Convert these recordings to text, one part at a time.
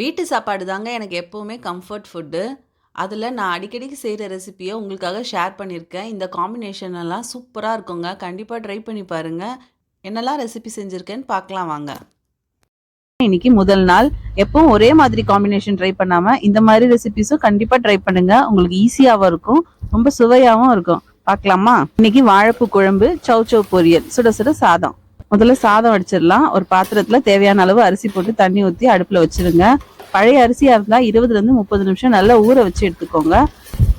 வீட்டு சாப்பாடு தாங்க எனக்கு எப்போவுமே கம்ஃபர்ட் ஃபுட்டு. அதில் நான் அடிக்கடிக்கு செய்கிற ரெசிப்பியை உங்களுக்காக ஷேர் பண்ணியிருக்கேன். இந்த காம்பினேஷன் எல்லாம் சூப்பராக இருக்குங்க. கண்டிப்பாக ட்ரை பண்ணி பாருங்கள் என்னலாம் ரெசிபி செஞ்சிருக்கேன்னு பார்க்கலாம் வாங்க. இன்னைக்கு முதல் நாள். எப்பவும் ஒரே மாதிரி காம்பினேஷன் ட்ரை பண்ணாமல் இந்த மாதிரி ரெசிபிஸும் கண்டிப்பாக ட்ரை பண்ணுங்கள் உங்களுக்கு ஈஸியாகவும் இருக்கும். ரொம்ப சுவையாகவும் இருக்கும். பார்க்கலாமா? இன்னைக்கு வாழைப்பு குழம்பு, சவு சௌ பொரியல், சுட சுட சாதம். முதல்ல சாதம் வடிச்சிடலாம். ஒரு பாத்திரத்துல தேவையான அளவு அரிசி போட்டு தண்ணி ஊத்தி அடுப்புல வச்சிருங்க. பழைய அரிசியா இருந்தா 20ல இருந்து 30 நிமிஷம் நல்லா ஊற வச்சு எடுத்துக்கோங்க.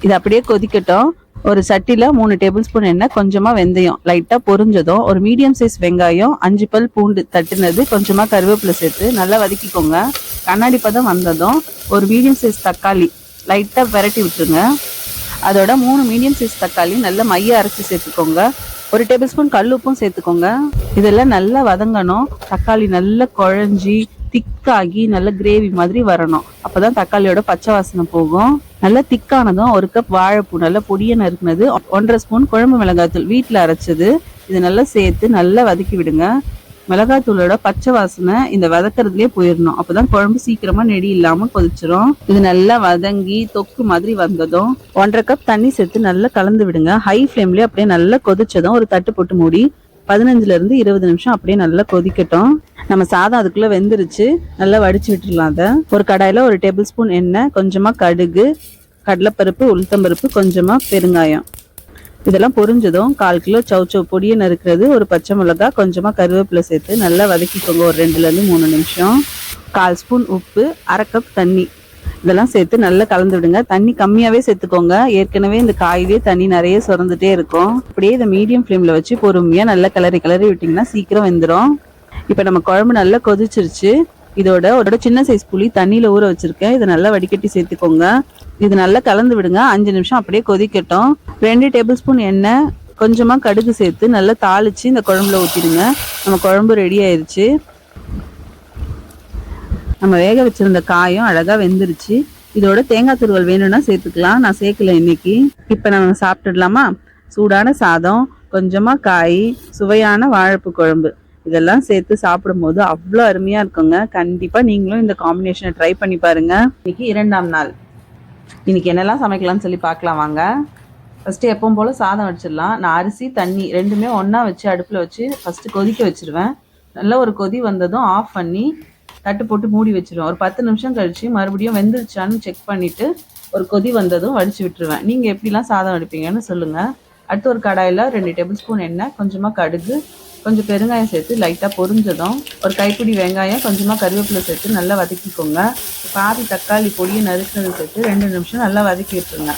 இது அப்படியே கொதிக்கட்டும். ஒரு சட்டியில் மூணு டேபிள் ஸ்பூன் எண்ணெய், கொஞ்சமா வெந்தயம் லைட்டா பொரிஞ்சதும் ஒரு மீடியம் சைஸ் வெங்காயம், அஞ்சு பல் பூண்டு தட்டினது கொஞ்சமா கருவேப்பிலை சேர்த்து நல்லா வதக்கிக்கோங்க. கண்ணாடி பதம் வந்ததும் ஒரு மீடியம் சைஸ் தக்காளி லைட்டா விரட்டி விட்டுருங்க. அதோட மூணு மீடியம் சைஸ் தக்காளி நல்லா மைய அரைச்சி சேர்த்துக்கோங்க. ஒரு டேபிள் ஸ்பூன் கல் உப்பும் சேர்த்துக்கோங்க. இதெல்லாம் நல்லா வதங்கணும். தக்காளி நல்லா குழஞ்சி திக்காகி நல்ல கிரேவி மாதிரி வரணும். அப்போதான் தக்காளியோட பச்சை வாசனை போகும். நல்லா திக்கானதும் ஒரு கப் வாழைப்பூ நல்லா பொடியை நறுக்குனது, 1 1/2 ஸ்பூன் குழம்பு மிளகாய்த்தூள் வீட்டில் அரைச்சது இது நல்லா சேர்த்து நல்லா வதக்கி விடுங்க. மிளகாத்தூளோட பச்சை வாசனை இந்த வதக்கறதுலயே போயிடணும். அப்பதான் குழம்பு சீக்கிரமா நெடி இல்லாம கொதிச்சிரும். இது நல்லா வதங்கி தொக்கு மாதிரி வந்ததும் 1 1/2 கப் தண்ணி சேர்த்து நல்லா கலந்து விடுங்க. ஹை ஃப்ளேம்லயே அப்படியே நல்லா கொதிச்சதும் ஒரு தட்டு போட்டு மூடி 15ல இருந்து 20 நிமிஷம் அப்படியே நல்லா கொதிக்கட்டும். நம்ம சாதம் அதுக்குள்ள வெந்துருச்சு. நல்லா வடிச்சு விட்டுடலாம் அதை ஒரு கடாயில ஒரு டேபிள் ஸ்பூன் எண்ணெய், கொஞ்சமா கடுகு, கடலைப்பருப்பு, உளுத்தம்பருப்பு, கொஞ்சமா பெருங்காயம். இதெல்லாம் பொரிஞ்சதும் 1/4 கிலோ சவ் சவ் பொடியை நறுக்கிறது, ஒரு பச்சை மிளகாய், கொஞ்சமாக கருவேப்பிலை சேர்த்து நல்லா வதக்கிக்கோங்க ஒரு ரெண்டுலேருந்து மூணு நிமிஷம். 1/4 ஸ்பூன் உப்பு, அரை கப் தண்ணி இதெல்லாம் சேர்த்து நல்லா கலந்து விடுங்க. தண்ணி கம்மியாகவே சேர்த்துக்கோங்க. ஏற்கனவே இந்த காயிலே தண்ணி நிறைய சுரந்துட்டே இருக்கும். அப்படியே இதை மீடியம் ஃப்ளேமில் வச்சு பொறுமையாக நல்லா கிளறி கிளறி விட்டிங்கன்னா சீக்கிரம் வெந்துடும். இப்போ நம்ம குழம்பு நல்லா கொதிச்சிருச்சு. இதோட ஒரு சின்ன சைஸ் புளி தண்ணியில் ஊற வச்சிருக்கேன். இதை நல்லா வடிகட்டி சேர்த்துக்கோங்க. இது நல்லா கலந்து விடுங்க. அஞ்சு நிமிஷம் அப்படியே கொதிக்கட்டும். ரெண்டு டேபிள் ஸ்பூன் எண்ணெய், கொஞ்சமாக கடுகு சேர்த்து நல்லா தாளிச்சு இந்த குழம்புல ஊற்றிடுங்க நம்ம குழம்பு ரெடி ஆயிடுச்சு நம்ம வேக வச்சிருந்த காயும் அழகாக வெந்துருச்சு. இதோட தேங்காய் துருவல் வேணும்னா சேர்த்துக்கலாம். நான் சேர்க்கல இன்னைக்கு. இப்போ நம்ம சாப்பிட்டுடலாமா? சூடான சாதம், கொஞ்சமாக காய், சுவையான வாழைப்பு குழம்பு இதெல்லாம் சேர்த்து சாப்பிடும்போது அவ்வளோ அருமையாக இருக்குங்க. கண்டிப்பாக நீங்களும் இந்த காம்பினேஷனை ட்ரை பண்ணி பாருங்க. இன்றைக்கி இரண்டாம் நாள். இன்றைக்கி என்னெல்லாம் சமைக்கலாம்னு சொல்லி பார்க்கலாம் வாங்க. ஃபஸ்ட்டு எப்பவும் போல சாதம் வச்சிடலாம். நான் அரிசி, தண்ணி ரெண்டுமே ஒன்றா வச்சு அடுப்பில் வச்சு ஃபஸ்ட்டு கொதிக்க வச்சிருவேன். நல்லா ஒரு கொதி வந்ததும் ஆஃப் பண்ணி தட்டு போட்டு மூடி வச்சுருவேன் ஒரு 10 நிமிஷம் கழித்து மறுபடியும் வெந்துருச்சான்னு செக் பண்ணிவிட்டு ஒரு கொதி வந்ததும் வடித்து விட்டுருவேன். நீங்கள் எப்படிலாம் சாதம் வடிப்பீங்கன்னு சொல்லுங்கள் அடுத்து ஒரு கடாயில் ரெண்டு டேபிள் ஸ்பூன் எண்ணெய், கொஞ்சமாக கடுகு, கொஞ்சம் பெருங்காயம் சேர்த்து லைட்டாக பொரிஞ்சதும் ஒரு கைப்பிடி வெங்காயம், கொஞ்சமாக கருவேப்பிலை சேர்த்து நல்லா வதக்கிக்கோங்க. பாதி தக்காளி பொடியை நறுக்கினது சேர்த்து ரெண்டு நிமிஷம் நல்லா வதக்கி விட்டுருங்க.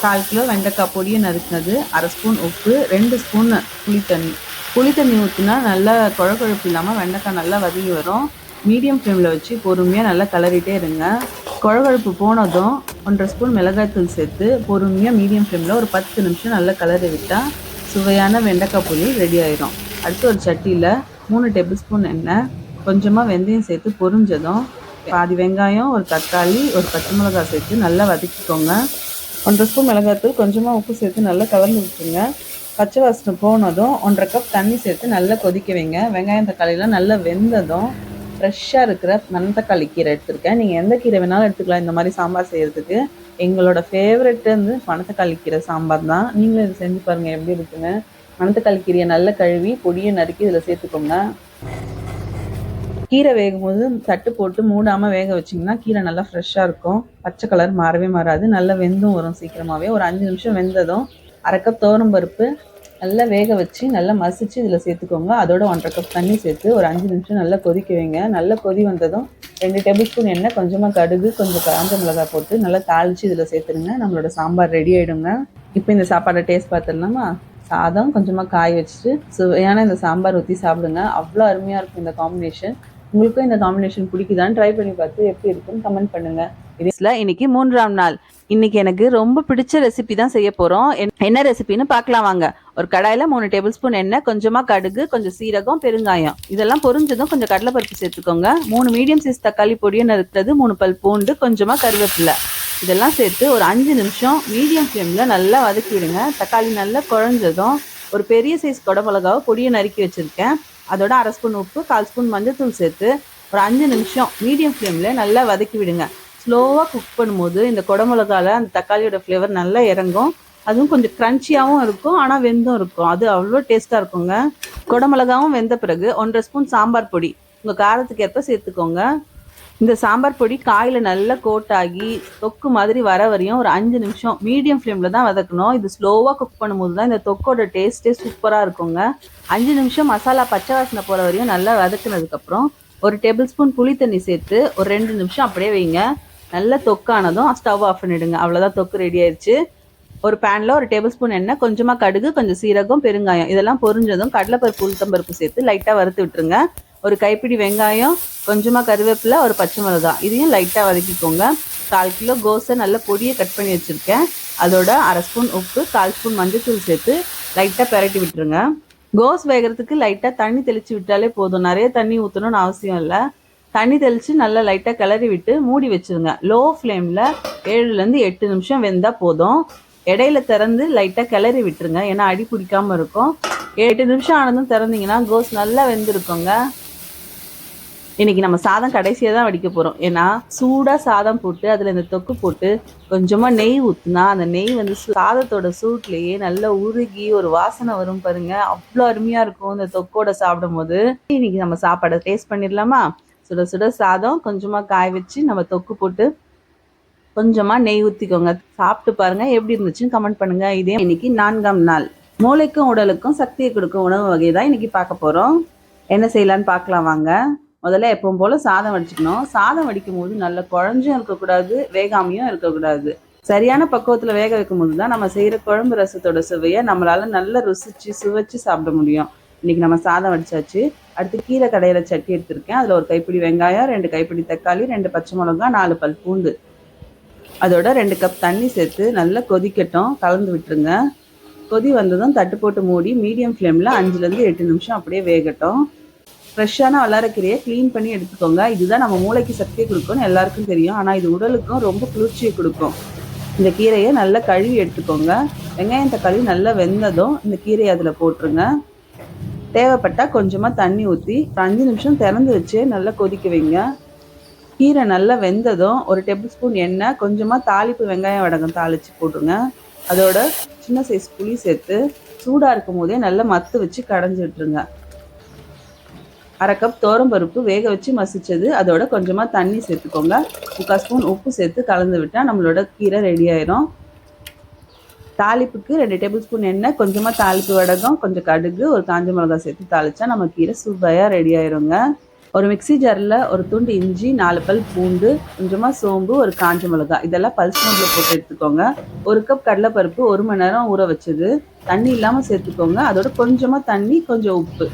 1/4 கிலோ வெண்டைக்காய் பொடியை நறுக்கினது, அரை ஸ்பூன் உப்பு, ரெண்டு ஸ்பூன் புளி தண்ணி. புளி தண்ணி ஊற்றினா நல்லா குழக்குழப்பு இல்லாமல் வெண்டைக்காய் நல்லா வதங்கி வரும். மீடியம் ஃப்ளேமில் வச்சு பொறுமையாக நல்லா கலரிட்டே இருங்க. குழகுழப்பு போனதும் 1 1/2 ஸ்பூன் மிளகாய்த்தூள் சேர்த்து பொறுமையாக மீடியம் ஃப்ளேமில் ஒரு 10 நிமிஷம் நல்லா கலரி விட்டால் சுவையான வெண்டைக்காய் புளி ரெடி ஆயிரும் அடுத்து ஒரு சட்டியில் மூணு டேபிள் ஸ்பூன் எண்ணெய், கொஞ்சமாக வெந்தயம் சேர்த்து பொரிஞ்சதும் பாதி வெங்காயம், ஒரு தக்காளி, ஒரு பச்சை மிளகாய் சேர்த்து நல்லா வதக்கிக்கோங்க. 1 1/2 ஸ்பூன் மிளகாய்த்தூள், கொஞ்சமாக உப்பு சேர்த்து நல்லா கலந்து விட்டுருங்க. பச்சை வாசனை போனதும் 1 1/2 கப் தண்ணி சேர்த்து நல்லா கொதிக்க வைங்க. வெங்காயம், தக்காளிலாம் நல்லா வெந்ததும் ஃப்ரெஷ்ஷாக இருக்கிற மணத்தக்காளி கீரை எடுத்திருக்கேன். நீங்கள் எந்த கீரை வேணாலும் எடுத்துக்கலாம் இந்த மாதிரி சாம்பார் செய்கிறதுக்கு. எங்களோட ஃபேவரெட்டு வந்து மணத்தக்காளி கீரை சாம்பார் தான். நீங்களும் இதை செஞ்சு பாருங்கள் எப்படி இருக்குங்க மணத்தக்காளி கீரையை நல்லா கழுவி பொடியை நறுக்கி இதில் சேர்த்துக்கோங்க. கீரை வேகும்போது தட்டு போட்டு மூடாமல் வேக வச்சிங்கன்னா கீரை நல்லா ஃப்ரெஷ்ஷாக இருக்கும். பச்சை கலர் மாறவே மாறாது. நல்லா வெந்தும் வரும் சீக்கிரமாகவே. ஒரு அஞ்சு நிமிஷம் வெந்ததும் 1/2 கப் துவரம் பருப்பு நல்லா வேக வச்சு நல்லா மசிச்சு இதில் சேர்த்துக்கோங்க. அதோட 1 1/2 கப் தண்ணி சேர்த்து ஒரு அஞ்சு நிமிஷம் நல்லா கொதிக்க வைங்க. நல்லா கொதி வந்ததும் ரெண்டு டேபிள் ஸ்பூன் எண்ணெய், கொஞ்சமாக கடுகு, கொஞ்சம் காஞ்ச மிளகாய் போட்டு நல்லா தாளிச்சு இதில் சேர்த்துருங்க. நம்மளோட சாம்பார் ரெடி ஆகிடுங்க இப்போ இந்த சாப்பாடை டேஸ்ட் பார்த்துடலாமா? சாதம், கொஞ்சமாக காய் வச்சுட்டு சுவையான இந்த சாம்பார் ஊற்றி சாப்பிடுங்க. அவ்வளோ அருமையாக இருக்கும் இந்த காம்பினேஷன். உங்களுக்கும் இந்த காம்பினேஷன் பிடிக்குதான்னு ட்ரை பண்ணி பார்த்து எப்படி இருக்குன்னு கமெண்ட் பண்ணுங்கள் இதுல இன்னைக்கு மூன்றாம் நாள். இன்னைக்கு எனக்கு ரொம்ப பிடிச்ச ரெசிபி தான் செய்ய போறோம். என்ன ரெசிபின்னு பார்க்கலாம் வாங்க. ஒரு கடாயில் மூணு டேபிள் ஸ்பூன் எண்ணெய், கொஞ்சமாக கடுகு, கொஞ்சம் சீரகம், பெருங்காயம். இதெல்லாம் பொரிஞ்சதும் கொஞ்சம் கடலைப்பருப்பு சேர்த்துக்கோங்க. மூணு மீடியம் சைஸ் தக்காளி பொடியை நறுக்கிறது, மூணு பல் பூண்டு, கொஞ்சமாக கருவேப்பிலை. இதெல்லாம் சேர்த்து ஒரு அஞ்சு நிமிஷம் மீடியம் ஃப்ளேமில் நல்லா வதக்கி விடுங்க. தக்காளி நல்லா குழஞ்சதும் ஒரு பெரிய சைஸ் குடமிளகாவை பொடியை நறுக்கி வச்சுருக்கேன். அதோட அரை ஸ்பூன் உப்பு, 1/4 ஸ்பூன் மஞ்சள்தூள் சேர்த்து ஒரு அஞ்சு நிமிஷம் மீடியம் ஃப்ளேமில் நல்லா வதக்கி விடுங்க. ஸ்லோவாக குக் பண்ணும்போது இந்த குடமிளகால அந்த தக்காளியோட ஃப்ளேவர் நல்லா இறங்கும். அதுவும் கொஞ்சம் க்ரன்ச்சியாகவும் இருக்கும் ஆனால் வெந்தும் இருக்கும். அது அவ்வளோ டேஸ்ட்டாக இருக்குங்க. குடமிளகாவும் வெந்த பிறகு ஒன்றரை ஸ்பூன் சாம்பார் பொடி. உங்கள் காரத்துக்கு ஏற்ப சேர்த்துக்கோங்க. இந்த சாம்பார் பொடி காயில் நல்லா கோட் ஆகி தொக்கு மாதிரி வர வரையும் ஒரு அஞ்சு நிமிஷம் மீடியம் ஃப்ளேமில் தான் வதக்கணும். இது ஸ்லோவாக குக் பண்ணும்போது தான் இந்த தொக்கோட டேஸ்ட்டே சூப்பராக இருக்குங்க. அஞ்சு நிமிஷம் மசாலா பச்சை வாசனை போகிற வரையும் நல்லா வதக்குனதுக்கப்புறம் ஒரு டேபிள் ஸ்பூன் புளி தண்ணி சேர்த்து ஒரு ரெண்டு நிமிஷம் அப்படியே வைங்க. நல்லா தொக்கானதும் ஸ்டவ் ஆஃப் பண்ணிவிடுங்க அவ்வளோதான் தொக்கு ரெடி ஆயிடுச்சு ஒரு பேனில் ஒரு டேபிள் ஸ்பூன் எண்ணெய் கொஞ்சமாக கடுகு கொஞ்சம் சீரகம் பெருங்காயம். இதெல்லாம் பொரிஞ்சதும் கடலைப்பருப்பு உளுத்தம்பருப்பு சேர்த்து லைட்டாக வறுத்து விட்டுருங்க. ஒரு கைப்பிடி வெங்காயம் கொஞ்சமாக கருவேப்பிலை ஒரு பச்சை மிளகாய் இதையும் லைட்டாக வதக்கிக்கோங்க. கால் கிலோ கோஸை நல்ல பொடியை கட் பண்ணி வச்சுருக்கேன். அதோட அரை ஸ்பூன் உப்பு கால் ஸ்பூன் மஞ்சத்தூள் சேர்த்து லைட்டாக பெரட்டி விட்டுருங்க. கோஸ் வேகிறதுக்கு லைட்டாக தண்ணி தெளித்து விட்டாலே போதும். நிறைய தண்ணி ஊற்றணும்னு அவசியம் இல்லை. தண்ணி தெளித்து நல்லா லைட்டாக கிளறி விட்டு மூடி வச்சுருங்க. லோ ஃப்ளேமில் ஏழுலேருந்து எட்டு நிமிஷம் வெந்தால் போதும். இடையில திறந்து லைட்டாக கிளறி விட்டுருங்க. ஏன்னா அடி பிடிக்காமல் இருக்கும். எட்டு நிமிஷம் ஆனதும் திறந்தீங்கன்னா கோஸ் நல்லா வெந்திருக்கோங்க. இன்னைக்கு நம்ம சாதம் கடைசியாக தான் வடிக்க போகிறோம் ஏன்னா சூடாக சாதம் போட்டு அதில் இந்த தொக்கு போட்டு கொஞ்சமாக நெய் ஊற்றுனா அந்த நெய் வந்து சாதத்தோட சூட்லேயே நல்லா உருகி ஒரு வாசனை வரும் பாருங்க. அவ்வளோ அருமையாக இருக்கும் இந்த தொக்கோட சாப்பிடும்போது. இன்றைக்கி நம்ம சாப்பாடை டேஸ்ட் பண்ணிடலாமா? சுட சுட சாதம் கொஞ்சமாக காய வச்சு நம்ம தொக்கு போட்டு கொஞ்சமாக நெய் ஊற்றிக்கோங்க சாப்பிட்டு பாருங்கள் எப்படி இருந்துச்சுன்னு கமெண்ட் பண்ணுங்கள் இதே இன்னைக்கு நான்காம் நாள். மூளைக்கும் உடலுக்கும் சக்தியை கொடுக்கும் உணவு வகை தான் இன்னைக்கு பார்க்க போகிறோம் என்ன செய்யலான்னு பார்க்கலாம் வாங்க. முதல்ல எப்பவும் போல் சாதம் வடிச்சுக்கணும். சாதம் வடிக்கும் போது நல்ல குழஞ்சும் இருக்கக்கூடாது வேகாமையும் இருக்கக்கூடாது. சரியான பக்குவத்தில் வேக வைக்கும் போது தான் நம்ம செய்கிற குழம்பு ரசத்தோட சுவையை நம்மளால் நல்லா ருசிச்சு சுவைச்சு சாப்பிட முடியும். இன்றைக்கி நம்ம சாதம் வடிச்சாச்சு. அடுத்து கீரை கடையில் சட்டி எடுத்திருக்கேன். அதில் ஒரு கைப்பிடி வெங்காயம் ரெண்டு கைப்பிடி தக்காளி ரெண்டு பச்சை மிளகாய் நாலு பல் பூண்டு. அதோட ரெண்டு கப் தண்ணி சேர்த்து நல்லா கொதிக்கட்டும். கலந்து விட்டுருங்க. கொதி வந்ததும் தட்டு போட்டு மூடி மீடியம் ஃப்ளேமில் அஞ்சுலேருந்து எட்டு நிமிஷம் அப்படியே வேகட்டும். ஃப்ரெஷ்ஷான வளரக்கீரையை க்ளீன் பண்ணி எடுத்துக்கோங்க. இதுதான் நம்ம மூளைக்கு சக்தியை கொடுக்கும்னு எல்லாருக்கும் தெரியும். ஆனால் இது உடலுக்கும் ரொம்ப குளிர்ச்சியை கொடுக்கும். இந்த கீரையை நல்லா கழுவி எடுத்துக்கோங்க. வெங்காயம் தக்காளி நல்லா வெந்ததும் இந்த கீரையை அதில் போட்டுருங்க. தேவைப்பட்டால் கொஞ்சமாக தண்ணி ஊற்றி அஞ்சு நிமிஷம் திறந்து வச்சு நல்லா கொதிக்க வைங்க. கீரை நல்லா வெந்ததும் ஒரு டேபிள் ஸ்பூன் எண்ணெய் கொஞ்சமாக தாளிப்பு வெங்காயம் வடகம் தாளித்து போட்டுருங்க. அதோட சின்ன சைஸ் புளி சேர்த்து சூடாக இருக்கும் போதே நல்லா மத்து வச்சு கடைஞ்சி விட்டுருங்க. அரை கப் பருப்பு வேக வச்சு மசிச்சது. அதோட கொஞ்சமாக தண்ணி சேர்த்துக்கோங்க. முக்கால் ஸ்பூன் உப்பு சேர்த்து கலந்து விட்டால் நம்மளோட கீரை ரெடி ஆயிரும். தாளிப்புக்கு ரெண்டு டேபிள் ஸ்பூன் எண்ணெய் கொஞ்சமாக தாளிப்பு வடகம் கொஞ்சம் கடுகு ஒரு காஞ்ச மிளகாய் சேர்த்து தாளிச்சா நம்ம கீரை சுவையாக ரெடி ஆயிருங்க. ஒரு மிக்ஸி ஜாரில் ஒரு துண்டு இஞ்சி நாலு பல் பூண்டு கொஞ்சமாக சோம்பு ஒரு காஞ்ச மிளகாய். இதெல்லாம் பல்ஸ் மோட்டில் போட்டு எடுத்துக்கோங்க. ஒரு கப் கடலைப்பருப்பு ஒரு மணி நேரம் ஊற வச்சது. தண்ணி இல்லாமல் சேர்த்துக்கோங்க. அதோட கொஞ்சமாக தண்ணி கொஞ்சம் உப்பு.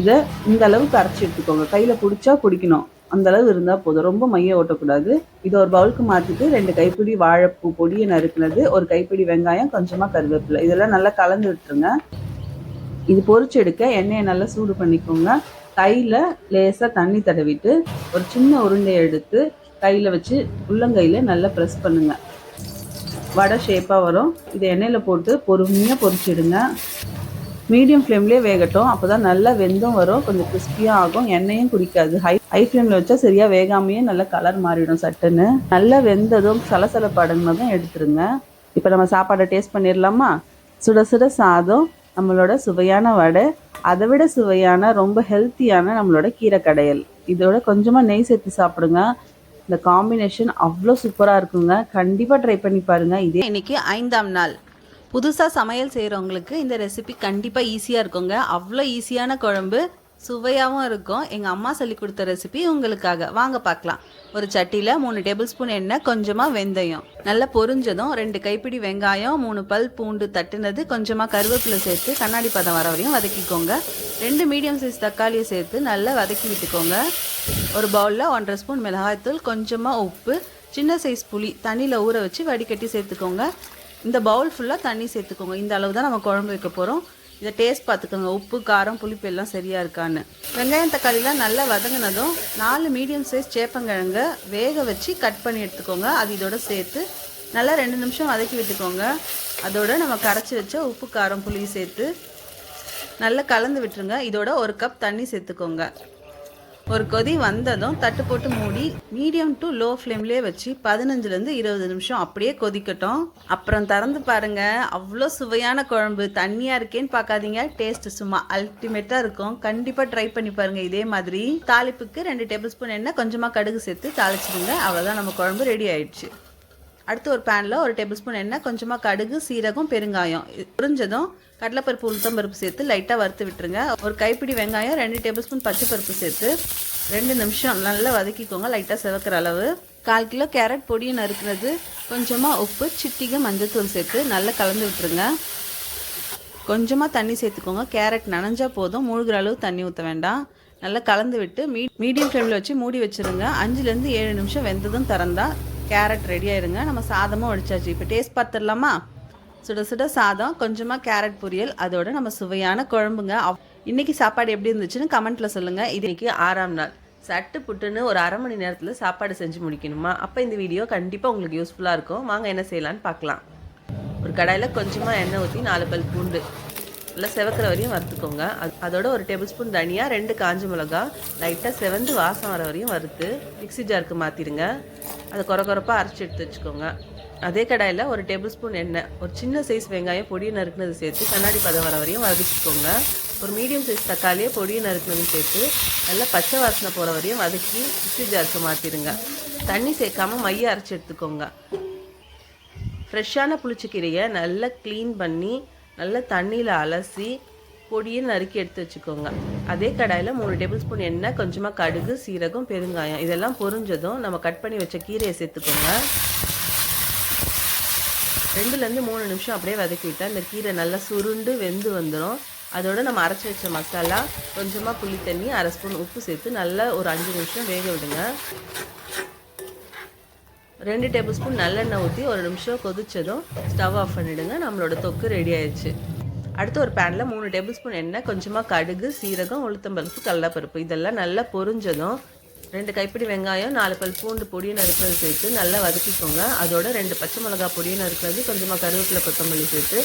இதை இந்த அளவுக்கு அரைச்சி எடுத்துக்கோங்க. கையில் பிடிச்சா பிடிக்கணும். அந்த அளவு இருந்தால் போதும். ரொம்ப மைய ஓட்டக்கூடாது. இதை ஒரு பவுலுக்கு மாற்றிட்டு ரெண்டு கைப்பிடி வாழைப்பூ பொடியை நறுக்கினது ஒரு கைப்பிடி வெங்காயம் கொஞ்சமாக கருவேப்பிலை. இதெல்லாம் நல்லா கலந்து விட்டுருங்க. இது பொறிச்சு எடுக்க எண்ணெயை நல்லா சூடு பண்ணிக்கோங்க. கையில் லேசாக தண்ணி தடவிட்டு ஒரு சின்ன உருண்டையை எடுத்து கையில் வச்சு உள்ளங்கையில் நல்லா ப்ரெஸ் பண்ணுங்கள் வடை ஷேப்பாக வரும். இதை எண்ணெயில் போட்டு பொறுமையாக பொரிச்சிடுங்க. மீடியம் ஃப்ளேம்லேயே வேகட்டும். அப்போ தான் நல்லா வெந்தும் வரும். கொஞ்சம் கிறிஸ்பியாக ஆகும். எண்ணெயும் குடிக்காது. ஹை ஹை ஃப்ளேமில் வச்சா சரியாக வேகாமையே நல்லா கலர் மாறிடும் சட்டுன்னு. நல்லா வெந்ததும் சலசலப்பு அடங்கினதும் எடுத்துருங்க. இப்போ நம்ம சாப்பாடை டேஸ்ட் பண்ணிடலாமா சுட சுட சாதம் நம்மளோட சுவையான வடை அதை விட சுவையான ரொம்ப ஹெல்த்தியான நம்மளோட கீரை கடையல் இதோட கொஞ்சமாக நெய் சேர்த்து சாப்பிடுங்க. இந்த காம்பினேஷன் அவ்வளோ சூப்பராக இருக்குங்க. கண்டிப்பாக ட்ரை பண்ணி பாருங்க. இதே இன்றைக்கி ஐந்தாம் நாள். புதுசாக சமையல் செய்கிறவங்களுக்கு இந்த ரெசிபி கண்டிப்பாக ஈஸியாக இருக்குங்க. அவ்வளோ ஈஸியான குழம்பு. சுவையாகவும் இருக்கும். எங்கள் அம்மா சொல்லி கொடுத்த ரெசிபி உங்களுக்காக. வாங்க பார்க்கலாம். ஒரு சட்டியில் மூணு டேபிள் ஸ்பூன் எண்ணெய் கொஞ்சமாக வெந்தயம். நல்லா பொரிஞ்சதும் ரெண்டு கைப்பிடி வெங்காயம் மூணு பல் பூண்டு தட்டுனது கொஞ்சமாக கருவேப்பிலை சேர்த்து கண்ணாடி பதம் வர வரையும் வதக்கிக்கோங்க. ரெண்டு மீடியம் சைஸ் தக்காளியை சேர்த்து நல்லா வதக்கி விட்டுக்கோங்க. ஒரு பவுலில் ஒன்றரை ஸ்பூன் மிளகாய்த்தூள் கொஞ்சமாக உப்பு சின்ன சைஸ் புளி தண்ணியில் ஊற வச்சு வடிகட்டி சேர்த்துக்கோங்க. இந்த பவுல் ஃபுல்லாக தண்ணி சேர்த்துக்கோங்க. இந்த அளவு தான் நம்ம குழம்பு வைக்க போகிறோம் இதை டேஸ்ட் பார்த்துக்கோங்க உப்பு காரம் புளிப்பு எல்லாம் சரியாக இருக்கான்னு. வெங்காயம் தக்காளிலாம் நல்லா வதங்கினதும் நாலு மீடியம் சைஸ் சேப்பங்கிழங்க வேக வச்சு கட் பண்ணி எடுத்துக்கோங்க. அது இதோட சேர்த்து நல்லா ரெண்டு நிமிஷம் வதக்கி விட்டுக்கோங்க. அதோட நம்ம கரைச்சி வச்ச உப்பு காரம் புளி சேர்த்து நல்லா கலந்து விட்டுருங்க. இதோட ஒரு கப் தண்ணி சேர்த்துக்கோங்க. ஒரு கொதி வந்ததும் தட்டு போட்டு மூடி மீடியம் டு லோ ஃப்ளேம்லேயே வச்சு பதினஞ்சுலேருந்து இருபது நிமிஷம் அப்படியே கொதிக்கட்டும். அப்புறம் திறந்து பாருங்க. அவ்வளோ சுவையான குழம்பு. தண்ணியாக இருக்கேன்னு பார்க்காதீங்க. டேஸ்ட் சும்மா அல்டிமேட்டாக இருக்கும். கண்டிப்பாக ட்ரை பண்ணி பாருங்க இதே மாதிரி. தாளிப்புக்கு ரெண்டு டேபிள் ஸ்பூன் எண்ணெய். கொஞ்சமாக கடுகு சேர்த்து தாளிச்சிடுங்க. அவ்வளோதான் நம்ம குழம்பு ரெடி ஆயிடுச்சு. அடுத்து ஒரு பேனில் ஒரு டேபிள் ஸ்பூன் எண்ணெய் கொஞ்சமாக கடுகு சீரகம் பெருங்காயம். புரிஞ்சதும் கடலைப்பருப்பு உளுத்தம் பருப்பு சேர்த்து லைட்டாக வறுத்து விட்டுருங்க. ஒரு கைப்பிடி வெங்காயம் ரெண்டு டேபிள் ஸ்பூன் பச்சை பருப்பு சேர்த்து ரெண்டு நிமிஷம் நல்லா வதக்கிக்கோங்க லைட்டாக சிவக்கிற அளவு. கால் கிலோ கேரட் பொடியும் நறுக்கிறது கொஞ்சமாக உப்பு சிட்டிகை மஞ்சத்தூள் சேர்த்து நல்லா கலந்து விட்டுருங்க. கொஞ்சமாக தண்ணி சேர்த்துக்கோங்க. கேரட் நனைஞ்சா போதும். மூழ்கிற அளவு தண்ணி ஊற்ற வேண்டாம். நல்லா கலந்து விட்டு மீ மீடியம் ஃப்ளேமில் வச்சு மூடி வச்சுருங்க. அஞ்சுலேருந்து ஏழு நிமிஷம் வெந்ததும் திறந்தா கேரட் ரெடி ஆயிருங்க. நம்ம சாதமும் வடிச்சாச்சு. இப்போ டேஸ்ட் பார்த்துடலாமா சுட சுட சாதம் கொஞ்சமாக கேரட் பொரியல் அதோட நம்ம சுவையான குழம்புங்க. இன்றைக்கி சாப்பாடு எப்படி இருந்துச்சுன்னு கமெண்ட்டில் சொல்லுங்கள் இன்றைக்கி ஆறாம் நாள். சட்டு புட்டுன்னு ஒரு அரை மணி நேரத்தில் சாப்பாடு செஞ்சு முடிக்கணுமா? அப்போ இந்த வீடியோ கண்டிப்பாக உங்களுக்கு யூஸ்ஃபுல்லாக இருக்கும். வாங்க என்ன செய்யலான்னு பார்க்கலாம் ஒரு கடாயில் கொஞ்சமாக எண்ணெய் ஊற்றி நாலு பல் பூண்டு நல்லா செவக்கிற வரையும் வறுத்துக்கோங்க. அதோட ஒரு டேபிள் ஸ்பூன் தனியாக ரெண்டு காஞ்ச மிளகா லைட்டாக செவந்து வாசம் வர வரையும் வறுத்து மிக்ஸி ஜாருக்கு மாற்றிடுங்க அதை குறை குறைப்பாக அரைச்சி எடுத்து வச்சுக்கோங்க. அதே கடாயில் ஒரு டேபிள் ஸ்பூன் எண்ணெய் ஒரு சின்ன சைஸ் வெங்காயம் பொடியை நறுக்குனது சேர்த்து கண்ணாடி பதம் வர வரையும் வதக்கிக்கோங்க. ஒரு மீடியம் சைஸ் தக்காளியை பொடியை நறுக்குனது சேர்த்து நல்லா பச்சை வாசனை போகிற வரையும் வதக்கி மிக்ஸி ஜாருக்கு மாற்றிடுங்க தண்ணி சேர்க்காம மைய அரைச்சி எடுத்துக்கோங்க. ஃப்ரெஷ்ஷான புளிச்சக்கீரையை நல்லா க்ளீன் பண்ணி நல்லா தண்ணியில் அலசி பொடியை நறுக்கி எடுத்து வச்சுக்கோங்க. அதே கடாயில் மூணு டேபிள் ஸ்பூன் எண்ணெய் கொஞ்சமாக கடுகு சீரகம் பெருங்காயம். இதெல்லாம் பொரிஞ்சதும் நம்ம கட் பண்ணி வச்ச கீரையை சேர்த்துக்கோங்க. ரெண்டுலேருந்து மூணு நிமிஷம் அப்படியே வதக்கி இந்த கீரை நல்லா சுருண்டு வெந்து வந்துடும் அதோட நம்ம அரைச்சி வச்ச மசாலா கொஞ்சமாக புளி தண்ணி அரை ஸ்பூன் உப்பு சேர்த்து நல்லா ஒரு அஞ்சு நிமிஷம் வேக விடுங்க. ரெண்டு டேபிள் ஸ்பூன் நல்லெண்ணெய் ஊற்றி ஒரு நிமிஷம் கொதிச்சதும் ஸ்டவ் ஆஃப் பண்ணிவிடுங்க நம்மளோட தொக்கு ரெடி ஆயிடுச்சு. அடுத்து ஒரு பேனில் மூணு டேபிள் ஸ்பூன் எண்ணெய் கொஞ்சமாக கடுகு சீரகம் உளுத்தம்பருப்பு கடலப்பருப்பு. இதெல்லாம் நல்லா பொரிஞ்சதும் ரெண்டு கைப்பிடி வெங்காயம் நாலு பல் பூண்டு பொடியை நறுக்கிறது சேர்த்து நல்லா வதக்கிக்கோங்க. அதோட ரெண்டு பச்சை மிளகாய் பொடியை நறுக்கிறது கொஞ்சமாக கருவேப்பிலை கொத்தமல்லி சேர்த்து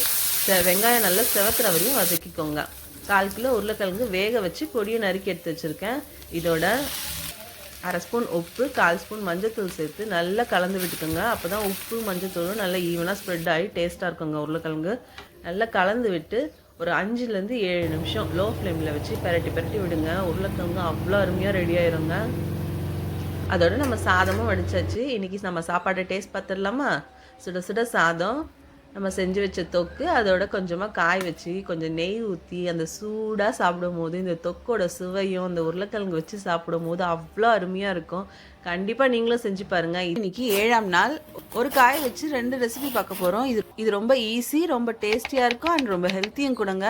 வெங்காயம் நல்லா செவக்கிற வரையும் வதக்கிக்கோங்க. கால் கிலோ உருளைக்கிழங்கு வேக வச்சு பொடியை நறுக்கி எடுத்து வச்சுருக்கேன். இதோட அரை ஸ்பூன் உப்பு கால் ஸ்பூன் மஞ்சத்தூள் சேர்த்து நல்லா கலந்து விட்டுக்கோங்க. அப்போ தான் உப்பு மஞ்சத்தூளும் நல்லா ஈவனாக ஸ்ப்ரெட் ஆகி டேஸ்ட்டாக இருக்குங்க உருளைக்கிழங்கு. நல்லா கலந்து விட்டு ஒரு அஞ்சுலேருந்து ஏழு நிமிஷம் லோ ஃப்ளேமில் வச்சு பெரட்டி பெரட்டி விடுங்க. உருளைக்கிழங்கு அவ்வளோ அருமையாக ரெடி ஆயிருங்க. அதோட நம்ம சாதமும் வடிச்சாச்சு. இன்றைக்கி நம்ம சாப்பாடை டேஸ்ட் பார்த்துடலாமா? சுட சுட சாதம். நம்ம செஞ்சு வச்ச தொக்கு அதோட கொஞ்சமாக காய் வச்சு கொஞ்சம் நெய் ஊற்றி அந்த சூடாக சாப்பிடும் போது இந்த தொக்கோட சுவையும் இந்த உருளைக்கிழங்கு வச்சு சாப்பிடும் போது அவ்வளோ அருமையாக இருக்கும். கண்டிப்பாக நீங்களும் செஞ்சு பாருங்கள் இன்னைக்கு ஏழாம் நாள். ஒரு காய் வச்சு ரெண்டு ரெசிபி பார்க்க போகிறோம் இது இது ரொம்ப ஈஸி ரொம்ப டேஸ்டியாக இருக்கும். அண்ட் ரொம்ப ஹெல்த்தியும் கொடுங்க.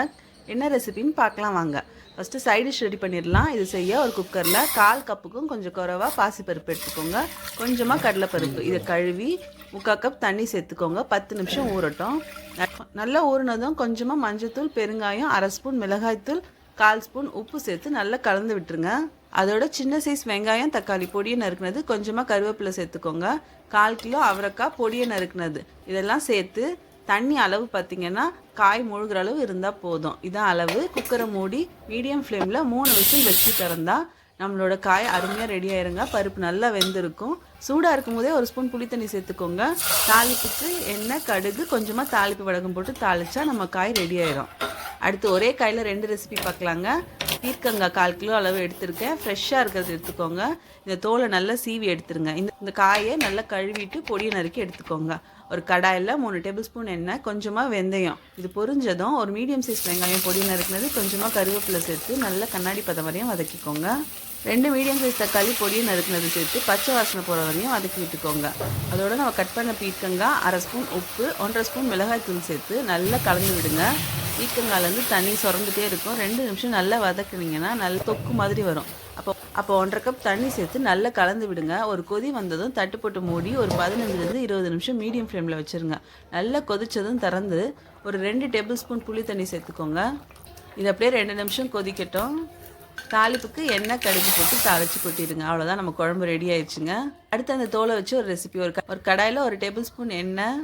என்ன ரெசிபின்னு பார்க்கலாம் வாங்க. ஃபஸ்ட்டு சைட் டிஷ் ரெடி பண்ணிடலாம். இது செய்ய ஒரு குக்கரில் கால் கப்புக்கும் கொஞ்சம் குறைவா பாசிப்பருப்பு எடுத்துக்கோங்க. கொஞ்சமாக கடலைப்பருப்பு. இதை கழுவி முக்கால் கப் தண்ணி சேர்த்துக்கோங்க. பத்து நிமிஷம் ஊறட்டும். நல்லா ஊறினதும் கொஞ்சமாக மஞ்சத்தூள் பெருங்காயம் அரை ஸ்பூன் மிளகாய்த்தூள் கால் ஸ்பூன் உப்பு சேர்த்து நல்லா கலந்து விட்டுருங்க. அதோட சின்ன சைஸ் வெங்காயம் தக்காளி பொடியை நறுக்குனது கொஞ்சமாக கருவேப்பிலை சேர்த்துக்கோங்க. கால் கிலோ அவரைக்காய் பொடியை நறுக்குனது. இதெல்லாம் சேர்த்து தண்ணி அளவு பார்த்தீங்கன்னா காய் முழுகிற அளவு இருந்தால் போதும். இதான் அளவு. குக்கரை மூடி மீடியம் ஃப்ளேமில் மூணு விசில் வச்சு திறந்தால் நம்மளோட காய் அருமையாக ரெடி ஆயிருங்க. பருப்பு நல்லா வெந்திருக்கும். சூடாக இருக்கும் போதே ஒரு ஸ்பூன் புளி தண்ணி சேர்த்துக்கோங்க. தாளிப்புக்கு எண்ணெய் கடுகு கொஞ்சமாக தாளிப்பு வடகம் போட்டு தாளித்தா நம்ம காய் ரெடி ஆயிரும். அடுத்து ஒரே காயில் ரெண்டு ரெசிபி பார்க்கலாங்க. பீர்க்கங்காய் கால் கிலோ அளவு எடுத்திருக்கேன். ஃப்ரெஷ்ஷாக இருக்கிறது எடுத்துக்கோங்க. இந்த தோலை நல்லா சீவி எடுத்துருங்க. இந்த இந்த காயை நல்லா கழுவிட்டு பொடியை நறுக்கி எடுத்துக்கோங்க. ஒரு கடாயில் மூணு டேபிள் ஸ்பூன் எண்ணெய் கொஞ்சமாக வெந்தயம். இது பொரிஞ்சதும் ஒரு மீடியம் சைஸ் வெங்காயம் பொடி நறுக்குனது கொஞ்சமாக கருவேப்பிலை சேர்த்து நல்லா கண்ணாடி பதம் வரையும் வதக்கிக்கோங்க. ரெண்டு மீடியம் சைஸ் தக்காளி பொடியை நறுக்குனது சேர்த்து பச்சை வாசனை போகிற வரையும் வதக்கி விட்டுக்கோங்க. அதோட நம்ம கட் பண்ண பீர்க்கங்காய் அரை ஸ்பூன் உப்பு ஒன்றரை ஸ்பூன் மிளகாய் தூள் சேர்த்து நல்லா கலந்து விடுங்க. பீர்க்கங்காயிலேருந்து தண்ணி சுரந்துட்டே இருக்கும். ரெண்டு நிமிஷம் நல்லா வதக்குனீங்கன்னா நல்ல தொக்கு மாதிரி வரும். அப்போ ஒன்றரை கப் தண்ணி சேர்த்து நல்லா கலந்து விடுங்க. ஒரு கொதி வந்ததும் தட்டு போட்டு மூடி ஒரு பதினஞ்சுலேருந்து இருபது நிமிஷம் மீடியம் ஃப்ளேமில் வச்சுருங்க. நல்லா கொதித்ததும் திறந்து ஒரு ரெண்டு டேபிள் ஸ்பூன் புளி தண்ணி சேர்த்துக்கோங்க. இது அப்படியே ரெண்டு நிமிஷம் கொதிக்கட்டும். தாளிப்புக்கு எண்ணெய் கடுகு போட்டு தாளிச்சு கொட்டிடுங்க. அவ்வளோதான் நம்ம குழம்பு ரெடி ஆயிடுச்சுங்க. அடுத்து அந்த தோலை வச்சு ஒரு ரெசிபி ஒரு க- ஒரு கடாயில் ஒரு டேபிள் ஸ்பூன் எண்ணெய்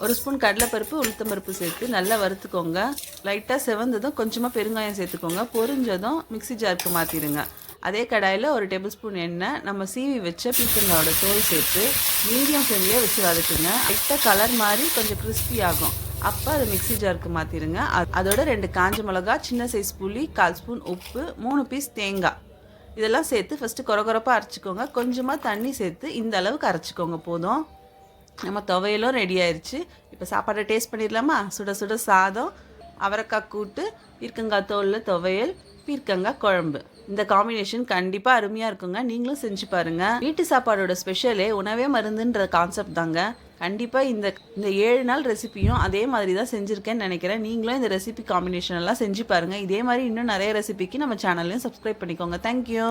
ஒரு ஸ்பூன் கடலைப்பருப்பு உளுத்தம்பருப்பு சேர்த்து நல்லா வறுத்துக்கோங்க. லைட்டாக செவந்ததும் கொஞ்சமாக பெருங்காயம் சேர்த்துக்கோங்க. பொரிஞ்சதும் மிக்ஸி ஜாருக்கு மாற்றிடுங்க அதே கடாயில் ஒரு டேபிள் ஸ்பூன் எண்ணெய் நம்ம சீவி வச்ச பீக்கங்காவோட தோல் சேர்த்து மீடியம் ஃப்ளேம்லேயே வச்சு வதக்குங்க லைட்டாக கலர் மாதிரி கொஞ்சம் கிறிஸ்பி ஆகும். அப்போ அதை மிக்ஸி ஜாருக்கு மாற்றிடுங்க அதோட ரெண்டு காஞ்ச மிளகா சின்ன சைஸ் புளி கால் ஸ்பூன் உப்பு மூணு பீஸ் தேங்காய். இதெல்லாம் சேர்த்து ஃபஸ்ட்டு குறகுறப்பாக அரைச்சிக்கோங்க. கொஞ்சமாக தண்ணி சேர்த்து இந்த அளவுக்கு அரைச்சிக்கோங்க போதும். நம்ம துவையலும் ரெடி ஆயிடுச்சு இப்போ சாப்பாடை டேஸ்ட் பண்ணிடலாமா? சுட சுட சாதம் அவரைக்காய் கூட்டு பீர்க்கங்காய் தோலில் துவையல் பீர்க்கங்காய் குழம்பு. இந்த காம்பினேஷன் கண்டிப்பாக அருமையாக இருக்குங்க. நீங்களும் செஞ்சு பாருங்கள் வீட்டு சாப்பாடோட ஸ்பெஷலே உணவே மருந்துன்ற கான்செப்ட் தாங்க. கண்டிப்பாக இந்த இந்த ஏழு நாள் ரெசிபியும் அதே மாதிரி தான் செஞ்சுருக்கேன்னு நினைக்கிறேன். நீங்களும் இந்த ரெசிபி காம்பினேஷன் எல்லாம் செஞ்சு பாருங்கள் இதே மாதிரி இன்னும் நிறைய ரெசிபிக்கு நம்ம சேனல்லையும் சப்ஸ்கிரைப் பண்ணிக்கோங்க. தேங்க்யூ